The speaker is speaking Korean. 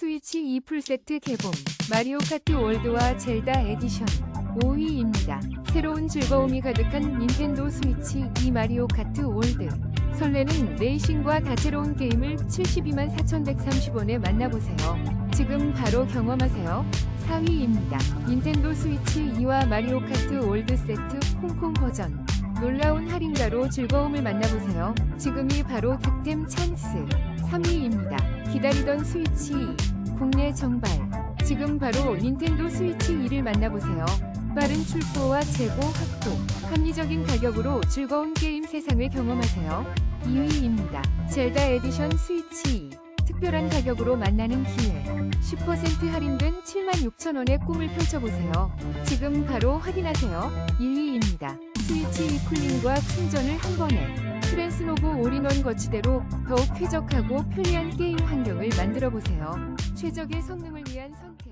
스위치 2 풀세트 개봉 마리오 카트 월드와 젤다 에디션 5위입니다. 새로운 즐거움이 가득한 닌텐도 스위치 2 마리오 카트 월드 설레는 레이싱과 다채로운 게임을 72만 4,130원에 만나보세요. 지금 바로 경험하세요. 4위입니다. 닌텐도 스위치 2와 마리오 카트 월드 세트 홍콩 버전 놀라운 할인가로 즐거움을 만나보세요. 지금이 바로 득템 찬스. 3위입니다. 기다리던 스위치 2 국내 정발. 지금 바로 닌텐도 스위치 2를 만나보세요. 빠른 출고와 재고 확보, 합리적인 가격으로 즐거운 게임 세상을 경험하세요. 2위입니다. 젤다 에디션 스위치 2. 특별한 가격으로 만나는 기회. 10% 할인된 76,000원의 꿈을 펼쳐보세요. 지금 바로 확인하세요. 1위입니다. 스위치 2 쿨링과 충전을 한 번에. 트랜스노브 올인원 거치대로 더욱 쾌적하고 편리한 게임 환경을 만들어 보세요. 최적의 성능을 위한 선택.